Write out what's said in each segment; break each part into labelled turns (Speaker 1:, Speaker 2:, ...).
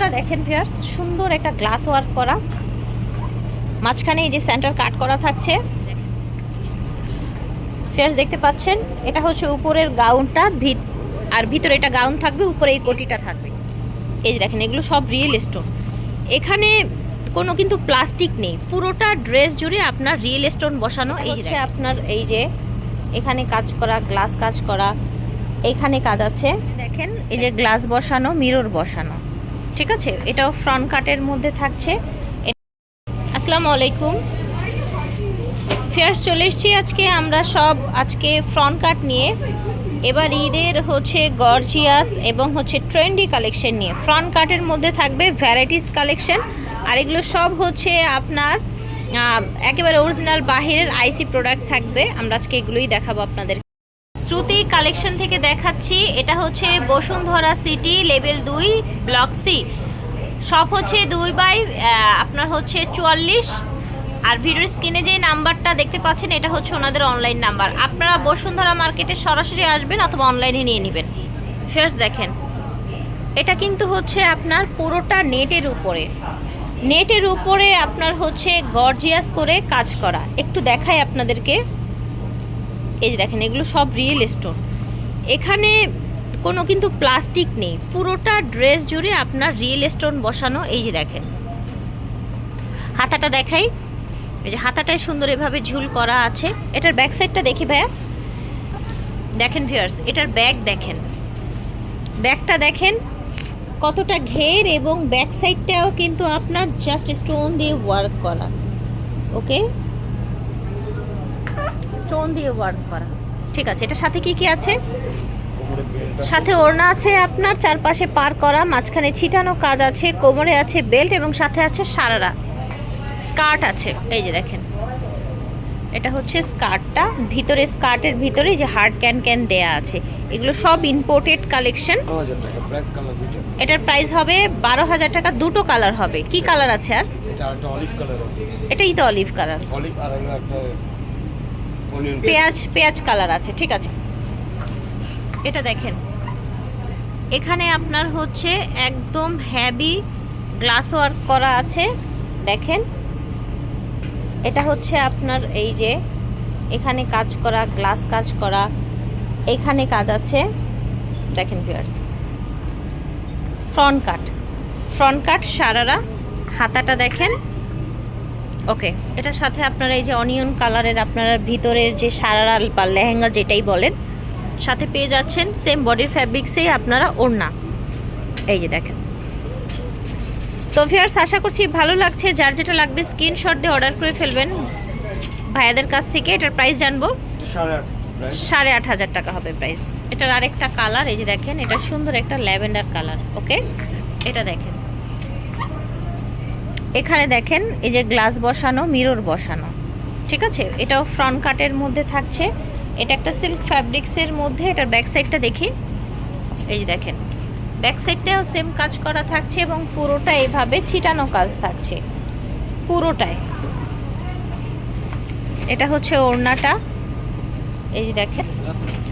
Speaker 1: প্লাজোটা দেখেন ফিয়ার্স সুন্দর একটা গ্লাস ওয়ার্ক করা। মাঝখানে এই যে সেন্টার কাট করা থাকছে। ফিয়ার্স দেখতে পাচ্ছেন এটা হচ্ছে উপরের গাউনটা ভিত আর ভিতরে এটা গাউন থাকবে উপরে এই কোটিটা থাকবে। এই যে দেখেন এগুলো সব রিয়েল স্টোন এখানে কোনো কিন্তু প্লাস্টিক নেই পুরোটা ড্রেস জুড়ে আপনার রিয়েল স্টোন বসানো। এই হচ্ছে আপনার এই যে এখানে কাজ করা গ্লাস কাজ করা এখানে কাজ আছে। দেখেন এই যে গ্লাস বসানো মিরর বসানো। ঠিক আছে? এটাও ফ্রন্ট কাটের মধ্যে থাকছে। আসসালামু আলাইকুম। ফেয়ার্স চলে এসেছি আজকে। আমরা সব আজকে ফ্রন্ট কাট নিয়ে। এবার ঈদের হচ্ছে গর্জিয়াস এবং হচ্ছে ট্রেন্ডি কালেকশন নিয়ে। ফ্রন্ট কাটের মধ্যে থাকবে ভ্যারাইটিস কালেকশন আর এগুলো সব হচ্ছে আপনার একেবারে অরিজিনাল বাহিরের আইসি প্রোডাক্ট থাকবে। আমরা আজকে এগুলোই দেখাবো আপনাদের শ্রুতি কালেকশন থেকে দেখাচ্ছি। এটা হচ্ছে বসুন্ধরা সিটি লেভেল দুই ব্লক সি সব হচ্ছে দুই বাই আপনার হচ্ছে চুয়াল্লিশ। আর ভিডিওর স্ক্রিনে যে নাম্বারটা দেখতে পাচ্ছেন, এটা হচ্ছে ওনাদের অনলাইন নাম্বার আপনারা বসুন্ধরা মার্কেটে সরাসরি আসবেন অথবা অনলাইনে নিয়ে নেবেন। ফার্স্ট দেখেন, এটা কিন্তু হচ্ছে আপনার পুরোটা নেটের উপরে। নেটের উপরে আপনার হচ্ছে গর্জিয়াস করে কাজ করা। একটু দেখাই আপনাদেরকে। এই যে দেখেন, এগুলো সব রিয়েল স্টোন এখানে কোনো কিন্তু প্লাস্টিক নেই। পুরোটা ড্রেস জুড়ে আপনার রিয়েল স্টোন বসানো, এই যে দেখেন। হাতাটা দেখাই। এই যে হাতাটায় সুন্দর এভাবে ঝুল করা আছে। এটার ব্যাক সাইডটা দেখি ভাইয়া। দেখেন ভিউয়ার্স এটার ব্যাগ দেখেন। ব্যাগটা দেখেন, কতটা ঘের এবং ব্যাক সাইডটাও কিন্তু আপনার জাস্ট স্টোন দিয়ে ওয়ার্ক করা। ওকে স্টোন দিয়ে ওয়ার্ক করা। ঠিক আছে এটার সাথে কি কি আছে? সাথে ওড়না আছে আপনার চারপাশে পার করা মাঝখানে ছিটানো কাজ আছে কোমরে আছে বেল্ট এবং সাথে আছে সারারা। স্কার্ট আছে এই যে দেখেন। এটা হচ্ছে স্কার্টটা ভিতরে স্কার্টের ভিতরে যে হার্ড ক্যান ক্যান দেয়া আছে। এগুলো সব ইম্পোর্টেড কালেকশন এটার প্রাইস হবে বারো হাজার টাকা দুটো কালার হবে। কি কালার আছে আর? এটাই তো অলিভ কালার
Speaker 2: অলিভ আর
Speaker 1: পেঁয়াজ পেঁয়াজ কালার আছে, ঠিক আছে। এটা দেখেন। এখানে আপনার হচ্ছে একদম হ্যাভি গ্লাস ওয়ার্ক করা আছে, দেখেন। এটা হচ্ছে আপনার এই যে, এখানে কাজ করা গ্লাস কাজ করা, এখানে কাজ আছে, দেখেন viewers front cut front cut sharara, হাতাটা দেখেন। ওকে এটার সাথে আপনারা এই যে অনিয়ন কালারের আপনারা ভিতরের যে সারারা বা লেহেঙ্গা যেটাই বলেন সাথে পেয়ে যাচ্ছেন সেম বডির ফ্যাব্রিক্সেই আপনারা ওড়না। এই যে দেখেন। তো ভিয়ার্স আশা করছি ভালো লাগছে। যার যেটা লাগবে স্ক্রিনশট দিয়ে অর্ডার করে ফেলবেন। ভাইয়াদের কাছ থেকে এটার প্রাইস জানব।
Speaker 2: সাড়ে আট
Speaker 1: হাজার টাকা হবে প্রাইস এটার আরেকটা কালার এই যে দেখেন এটা সুন্দর একটা ল্যাভেন্ডার কালার ওকে এটা দেখেন। এখানে দেখেন, এই যে গ্লাস বসানো, মিরর বসানো। ঠিক আছে? এটাও ফ্রন্ট কাটের মধ্যে থাকছে। এটা একটা সিল্ক ফ্যাব্রিক্সের মধ্যে, এটার ব্যাক সাইডটা দেখি। এই যে দেখেন ব্যাক সাইডটাও সেম কাজ করা থাকছে এবং পুরোটা এইভাবে ছিটানো কাজ থাকছে। পুরোটাই। এটা হচ্ছে ওড়নাটা। এই যে দেখেন,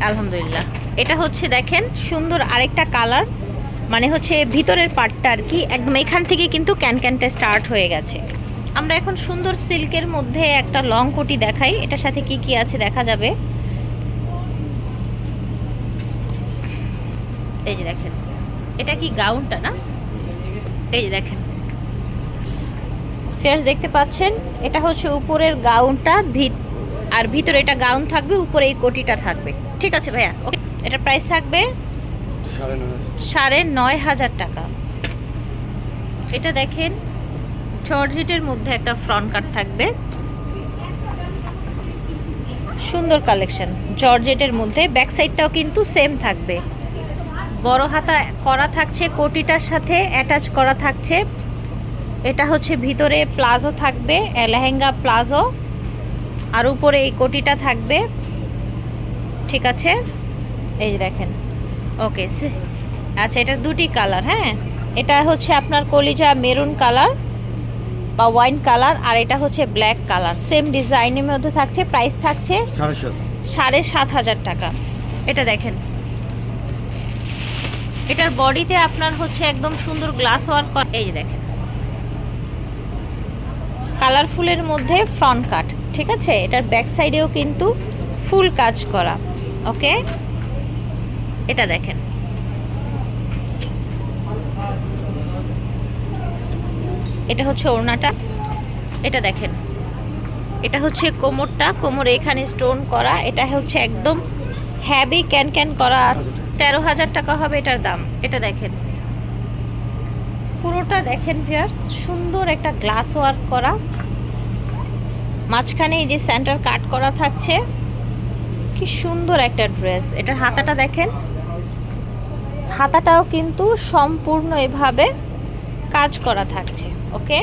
Speaker 1: আলহামদুলিল্লাহ। এটা হচ্ছে দেখেন, সুন্দর আরেকটা কালার মানে হচ্ছে ভিতরের পার্টটা আর কি, একদম এখান থেকে কিন্তু ক্যান ক্যানটা স্টার্ট হয়ে গেছে। আমরা এখন সুন্দর সিল্কের মধ্যে একটা লং কোটি দেখাই, এটার সাথে কি কি আছে দেখা যাবে। এই যে দেখেন, এটা কি গাউনটা না? এই যে দেখেন। ফেয়ার্স দেখতে পাচ্ছেন, এটা হচ্ছে উপরের গাউনটা আর ভিতরে এটা গাউন থাকবে, উপরে এই কোটিটা থাকবে। ঠিক আছে ভাইয়া, ওকে। এটার প্রাইস থাকবে
Speaker 2: সাড়ে নয় হাজার
Speaker 1: টাকা। এটা দেখেন, জর্জেটের মধ্যে একটা ফ্রন্ট কাট থাকবে। সুন্দর কালেকশন জর্জেটের মধ্যে ব্যাক সাইডটাও কিন্তু সেম থাকবে। বড় হাতা করা থাকছে, কোটিটার সাথে অ্যাটাচ করা থাকছে। এটা হচ্ছে ভিতরে প্লাজো থাকবে, লেহেঙ্গা প্লাজো। আর উপরে এই কোটিটা থাকবে। ঠিক আছে? এই দেখেন। ওকে আচ্ছা এটা দুটি কালার হ্যাঁ? এটা হচ্ছে আপনার কলিজা মেরুন কালার বা ওয়াইন কালার আর এটা হচ্ছে ব্ল্যাক কালার। সেম ডিজাইনের মধ্যে থাকছে প্রাইস থাকছে
Speaker 2: সাড়ে সাত।
Speaker 1: হাজার টাকা। এটা দেখেন। এটার বডিতে আপনার হচ্ছে একদম সুন্দর গ্লাস ওয়ার্ক এই যে দেখেন। কালারফুলের মধ্যে ফ্রন্ট কাট ঠিক আছে? এটার ব্যাক সাইডেও কিন্তু ফুল কাজ করা ওকে? এটা দেখেন। এটা হচ্ছে ওড়নাটা। এটা দেখেন। এটা হচ্ছে কোমরটা। কোমরে এখানে স্টোন করা। এটা হচ্ছে একদম হ্যাভি ক্যান ক্যান করা। তেরো হাজার টাকা হবে এটার দাম। এটা দেখেন। পুরোটা দেখেন ভিয়ার্স সুন্দর একটা গ্লাস ওয়ার্ক করা। মাঝখানে এই যে সেন্টার কাট করা থাকছে। কি সুন্দর একটা ড্রেস এটার হাতাটা দেখেন। হাতাটাও কিন্তু সম্পূর্ণ এভাবে কাজ করা থাকছে ওকে?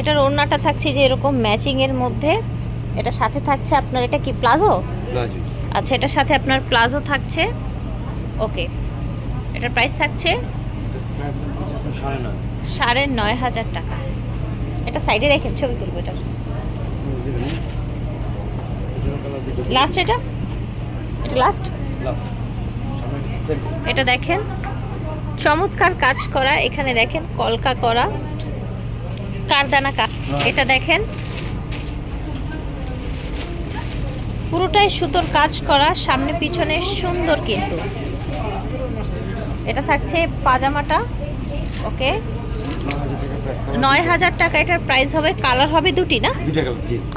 Speaker 1: এটার ওড়নাটা থাকছে যে এরকম ম্যাচিং এর মধ্যে। এটা সাথে থাকছে আপনার এটা কি প্লাজো আচ্ছা এটার সাথে আপনার প্লাজো থাকছে ওকে? এটার প্রাইস থাকছে?
Speaker 2: সাড়ে নয়।
Speaker 1: হাজার টাকা। এটা সাইডে রেখেন ছবি তুলবো এটা। লাস্ট এটা? এটা লাস্ট এটা দেখেন। চমৎকার কাজ করা। এখানে দেখেন কলকা করা। কারদানা কাজ এটা দেখেন। পুরোটাই সুতোর কাজ করা সামনে পিছনে সুন্দর কিন্তু। এটা থাকছে পাজামাটা ওকে? নয় হাজার টাকা এটার প্রাইস হবে কালার হবে দুটি না?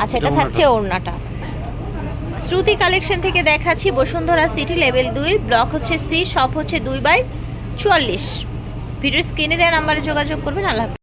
Speaker 1: আচ্ছা এটা থাকছে ওড়নাটা। শ্রুতি কালেকশন থেকে দেখাচ্ছি বসুন্ধরা সিটি লেভেল দুই ব্লক হচ্ছে সি শপ হচ্ছে দুই বাই চুয়াল্লিশ ভিডিওর স্ক্রিনে দেওয়া নাম্বারে যোগাযোগ করবেন আল্লাহ।